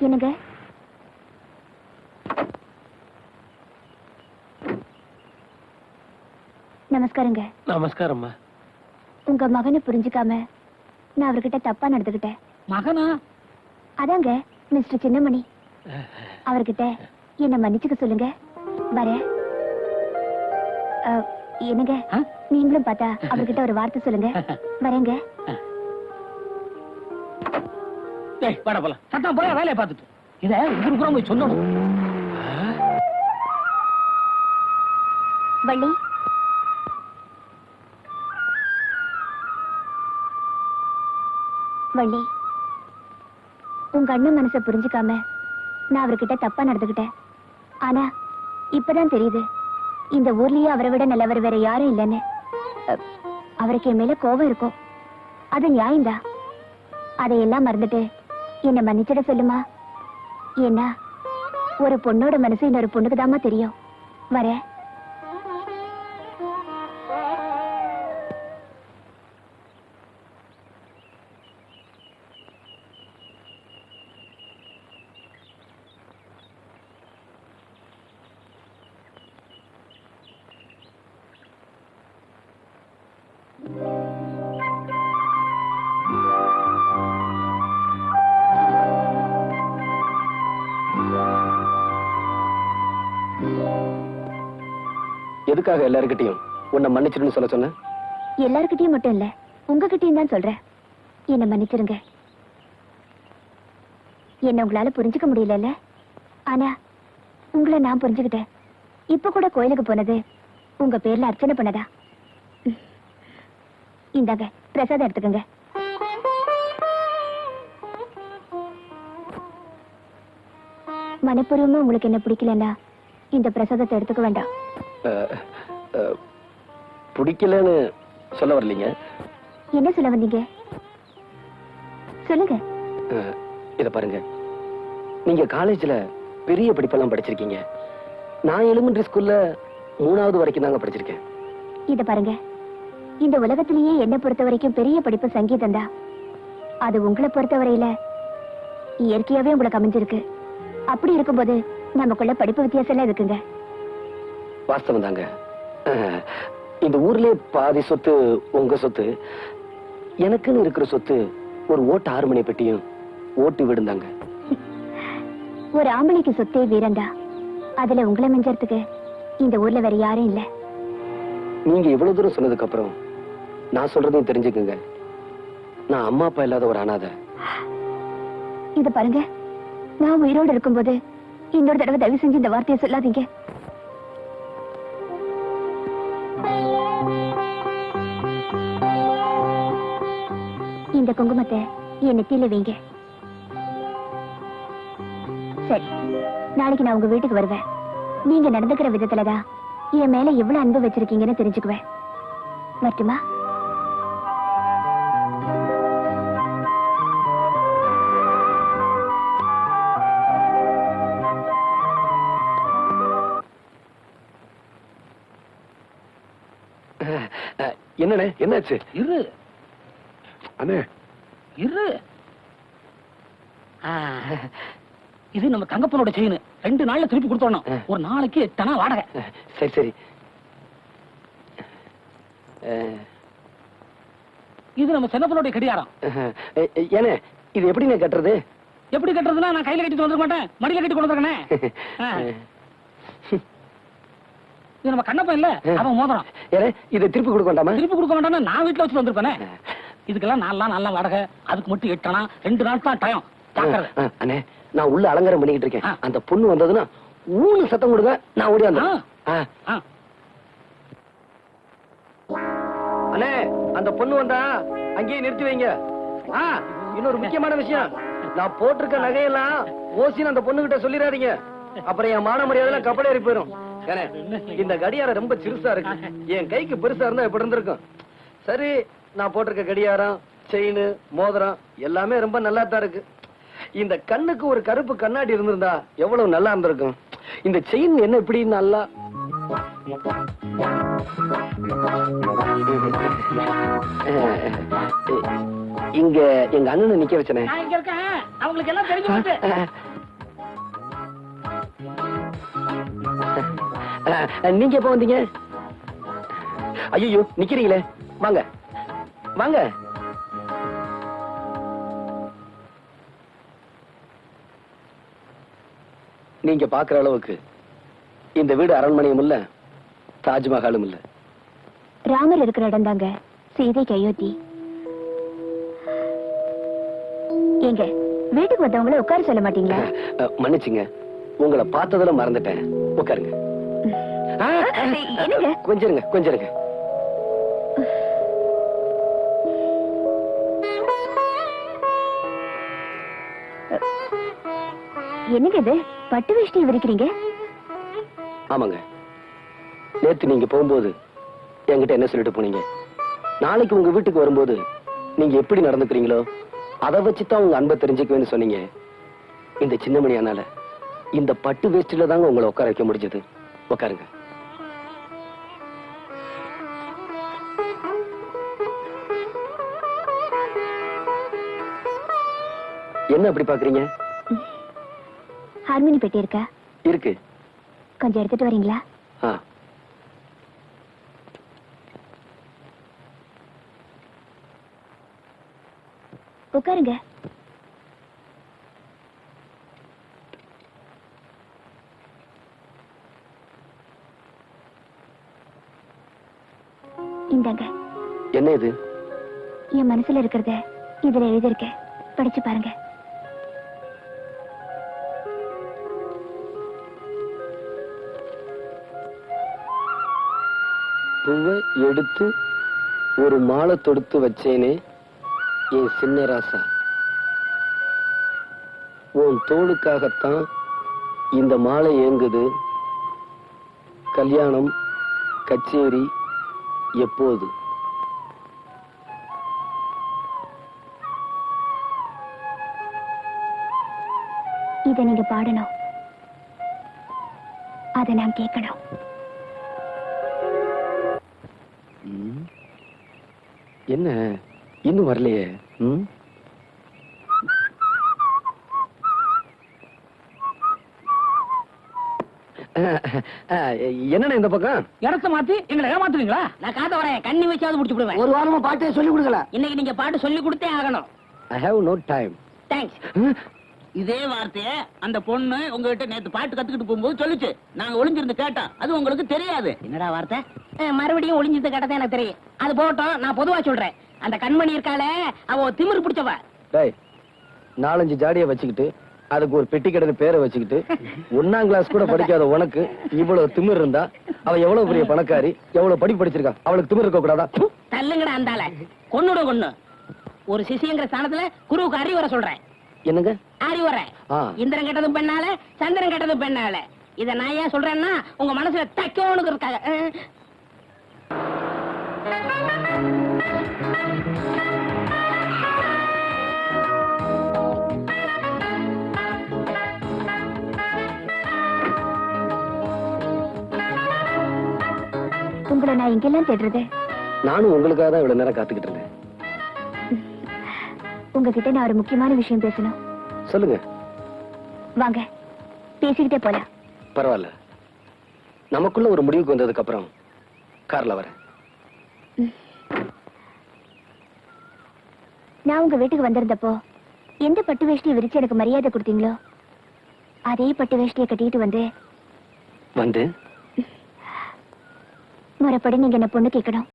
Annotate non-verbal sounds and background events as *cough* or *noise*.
என்னங்க? நமஸ்காரங்க. நமஸ்காரம்மா. உங்க மகனை புரிஞ்சுக்காம நான் அவர்கிட்ட தப்பா நடந்துகிட்டேன். மகனா? அதாங்க மிஸ்டர் சின்னமணி. அவர்கிட்ட என்ன மன்னிச்சுக்க சொல்லுங்க. வரேன் அஹ், என்னங்க? நீங்களும் பார்த்தா அவர்கிட்ட ஒரு வார்த்தை சொல்லுங்க. வரேங்க. டேய் வாடா போலாம். சட்டம் போல வேலையை பார்த்துட்டு. இதை ஊருக்கு கூட போய் சொல்லணும். வள்ளி. வள்ளி உங்க அண்ணன் மனசை புரிஞ்சுக்காம நான் அவர்கிட்ட தப்பா நடந்துகிட்டேன் ஆனா இப்பதான் தெரியுது. இந்த ஊர்லயே அவரை விட நல்லவர் வேற யாரும் இல்லைன்னு. அ, அவருக்கு என் மேல கோபம் இருக்கும். அது நியாயம்தான் அதையெல்லாம் மறந்துட்டு என்ன மன்னிச்சிட சொல்லுமா? ஏன்னா ஒரு பொண்ணோட மனசு இன்னொரு பொண்ணுக்கு தெரியும். வரேன். எதுக்காக எல்லாருக்கிட்டையும் உன்னை மன்னிச்சிடுன்னு சொல்ல சொன்ன எல்லார்கிட்டயும் மட்டும் இல்ல உங்ககிட்டயும் தான் சொல்றேன். என்ன மன்னிச்சிருங்க. என்ன உங்களால புரிஞ்சுக்க முடியலல்ல. ஆனா உங்களை நான் புரிஞ்சுக்கிட்டேன். இப்ப கூட கோயிலுக்கு போனது உங்க பேர்ல அர்ச்சனை பண்ணதா. இந்தாங்க பிரசாதம் எடுத்துக்கங்க. மனப்பூர்வமா உங்களுக்கு என்ன பிடிக்கலன்னா இந்த பிரசாதத்தை எடுத்துக்க வேண்டாம். பிடிக்கலன்னு சொல்ல வரலீங்க. என்ன சொல்ல வந்தீங்க? சொல்லுங்க. இத பாருங்க. நீங்க காலேஜ்ல பெரிய படிப்பெல்லாம் படிச்சிருக்கீங்க. நான் எலிமெண்டரி ஸ்கூல்ல மூணாவது வரைக்கும் தாங்க படிச்சிருக்கேன். இத பாருங்க. இந்த உலகத்திலேயே என்ன பொறுத்த வரைக்கும் பெரிய படிப்பு சங்கீதம் தான். அது உங்களை பொறுத்தவரையில இயற்கையாவே உங்களுக்கு அமைஞ்சிருக்கு. அப்படி இருக்கும்போது நமக்குள்ள படிப்பு வித்தியாசம் எல்லாம் இருக்குங்க. வாஸ்தவம் தாங்க. இந்த ஊர்லயே பாதி சொத்து உங்க சொத்து. எனக்குன்னு இருக்கிற சொத்து ஒரு ஓட்டு ஆறு மணி பெட்டியும் ஓட்டு விடுந்தாங்க. ஒரு ஆம்பளைக்கு சொத்தே வீரண்டா அதுல உங்களை மிஞ்சறதுக்கு இந்த ஊர்ல வேற யாரும் இல்ல. நீங்க இவ்வளவு தூரம் சொன்னதுக்கு அப்புறம் நான் சொல்றதையும் தெரிஞ்சுக்குங்க. நான் அம்மா அப்பா இல்லாத ஒரு அனாதை. இத பாருங்க நான் உயிரோடு இருக்கும்போது இன்னொரு தடவை தயவு செஞ்சு இந்த வார்த்தையை சொல்லாதீங்க. இந்த குங்குமத்தை என் நெத்தியில வைங்க. சரி நாளைக்கு நான் உங்க வீட்டுக்கு வருவேன். நீங்க நடந்துக்கிற விதத்துலதான் என் மேல எவ்வளவு அன்பு வச்சிருக்கீங்கன்னு தெரிஞ்சுக்குவேன். வரட்டுமா? என்னண்ணே என்னாச்சு? இரு. அண்ணே. இரு. இது நம்ம தங்கப்பனோட செயின் ரெண்டு நாள்ல திருப்பி கொடுத்தோம். ஒரு நாளைக்கு எட்டனா வாடகை? சரி சரி. இது நம்ம சின்னப்பனோட கடியாரம் ஏண்ணே இது எப்படிண்ணே கட்டுறது? எப்படி கட்டுறதுன்னா நான் கையில கட்டிட்டு வந்துட மாட்டேன். மடியில கட்டி கொண்டு வந்திருக்கேனே. *laughs* இது நம்ம கண்ணப்பன் இல்ல? அவன் மோதிரம். ஏனே இதை திருப்பி கொடுக்க வேண்டாமா? திருப்பி கொடுக்க மாட்டானா நான் வீட்டுல வச்சு வந்திருப்பேனே. இதுக்கெல்லாம் நாலாம் நல்லா வாடகை. அதுக்கு மட்டும் எட்டனா ரெண்டு நாள் தான் டயம். அண்ணே நான் உள்ள அலங்காரம் பண்ணிக்கிட்டு இருக்கேன். அந்த பொண்ணு வந்ததுன்னா ஊனு சத்தம் கொடுங்க நான் ஓடி வந்தேன். அண்ணே அந்த பொண்ணு வந்தா அங்கேயே நிறுத்தி வைங்க. ஆ இன்னொரு முக்கியமான விஷயம். நான் போட்டிருக்க நகையெல்லாம் ஓசின்னு அந்த பொண்ணு கிட்ட சொல்லிடாதீங்க. அப்புறம் என் மான மரியாதை கப்பல் ஏறி போயிரும். ஏனே இந்த கடியாரம் ரொம்ப சிறுசா இருக்கு. என் கைக்கு பெருசா இருந்தா இப்படி இருந்திருக்கும். சரி நான் போட்டிருக்க கடியாரம் செயின் மோதிரம் எல்லாமே ரொம்ப நல்லா தான் இருக்கு. இந்த கண்ணுக்கு ஒரு கருப்பு கண்ணாடி இருந்திருந்தா எவ்வளவு நல்லா இருந்திருக்கும். இந்த செயின் என்ன இப்படி நல்லா? இங்க எங்க அண்ணனை நிக்க வச்சனே. அவங்களுக்கு எல்லாம் தெரிஞ்சு நீங்க எப்ப வந்தீங்க? ஐயோ நிக்கிறீங்களே. வாங்க. வாங்க. நீங்க பாக்குற அளவுக்கு இந்த வீடு அரண்மனையும் இல்ல தாஜ்மஹாலும் இல்ல. ராமர் இருக்கிற இடம் தாங்க சீதைக்கு அயோத்தி ஏங்க வீட்டுக்கு வந்தவங்கள உட்கார சொல்ல மாட்டீங்களா? *laughs* மன்னிச்சுங்க உங்களை பார்த்ததுல மறந்துட்டேன். உட்காருங்க? கொஞ்சம் இருங்க கொஞ்சம் இருங்க என்னங்க இது? பட்டு வேஷ்டி விரிக்கிறீங்க? ஆமாங்க. நேத்து நீங்க போகும்போது என்கிட்ட என்ன சொல்லிட்டு போனீங்க? நாளைக்கு உங்க வீட்டுக்கு வரும்போது நீங்க எப்படி நடந்துக்கிறீங்களோ அதை வச்சுதான் உங்க அன்பை தெரிஞ்சுக்குவேன்னு சொன்னீங்க. இந்த சின்னமணியானால இந்த பட்டு வேஷ்டில தாங்க உங்களை உட்கார வைக்க முடிஞ்சது. உட்காருங்க. என்ன அப்படி பாக்குறீங்க? ஹார்மோனி பெட்டி இருக்கா? இருக்கு. கொஞ்சம் எடுத்துட்டு வரீங்களா? உட்காருங்க. இந்தாங்க. என்ன இது? என் மனசுல இருக்கிறத இதுல எழுதியிருக்கேன். படிச்சு பாருங்க. பூவை எடுத்து ஒரு மாலை தொடுத்து வச்சேனே என் சின்ன ராசா உன் தோளுக்காகத்தான் இந்த மாலை ஏங்குது. கல்யாணம் கச்சேரி எப்போது? இத நீங்க பாடணும். அதை நான் கேட்கணும். என்ன? இன்னும் வரலையே. ம்? என்னண்ணே இந்த பக்கம்? இடத்த மாத்தி எங்களை ஏமாத்துவீங்களா? நான் காத்த வரேன். கண்ணி வச்சாவது முடிச்சு விடுவேன். ஒரு வாரமா பாட்டே சொல்லி கொடுக்கல. இன்னைக்கு நீங்க பாட்டு சொல்லி கொடுத்தே ஆகணும். I have no time thanks இதே வார்த்தைய அந்த பொண்ணு உங்ககிட்ட நேத்து பாட்டு கத்துக்கிட்டு போகும்போது சொல்லுச்சு. நாங்க ஒளிஞ்சிருந்து கேட்டோம் அது உங்களுக்கு தெரியாது. என்னடா வார்த்தை? மறுபடியும் ஒளிஞ்சிருந்து கேட்டதே எனக்கு தெரியும். அது போட்டோம் நான் பொதுவா சொல்றேன். அந்த கண்மணி இருக்காளே அவ திமிரு பிடிச்சவ. டேய் நாலஞ்சு ஜாடிய வச்சுக்கிட்டு அதுக்கு ஒரு பெட்டி கடன் பேரை வச்சுக்கிட்டு ஒன்னாம் கிளாஸ் கூட படிக்காத உனக்கு இவ்வளவு திமிர் இருந்தா அவ எவ்வளவு பெரிய பணக்காரி எவ்வளவு படி படிச்சிருக்கா அவளுக்கு திமிர் இருக்க கூடாதா? தள்ளுங்கடா அந்தால கொன்னுட கொன்னு. ஒரு சிசிங்கிற ஸ்தானத்துல குருவுக்கு அறிவுரை சொல்றேன். என்னங்க? அறிவுரை. ஆ. இந்திரன் கெட்டதும் பெண்ணால சந்திரன் கெட்டதும் பெண்ணால. இத நான் ஏன் சொல்றேன்னா உங்க மனசுல தைக்கோனுக்கு இருக்காங்க. உங்களை நான் எங்கெல்லாம் தேடுறது? நானும் உங்களுக்காக தான் இவ்வளவு நேரம் காத்துக்கிட்டு இருந்தேன். உங்ககிட்ட நான் ஒரு முக்கியமான விஷயம் பேசணும். சொல்லுங்க. வாங்க. பேசிக்கிட்டே போலாம். பரவாயில்ல. நமக்குள்ள ஒரு முடிவுக்கு வந்ததுக்கு அப்புறம் கார்ல வரேன். நான் உங்க வீட்டுக்கு வந்திருந்தப்போ எந்த பட்டு வேஷ்டியை விரிச்சு எனக்கு மரியாதை கொடுத்தீங்களோ அதே பட்டு வேஷ்டியை கட்டிட்டு வந்து வந்து? முறைப்படி நீங்க என்ன பொண்ணு கேட்கணும்.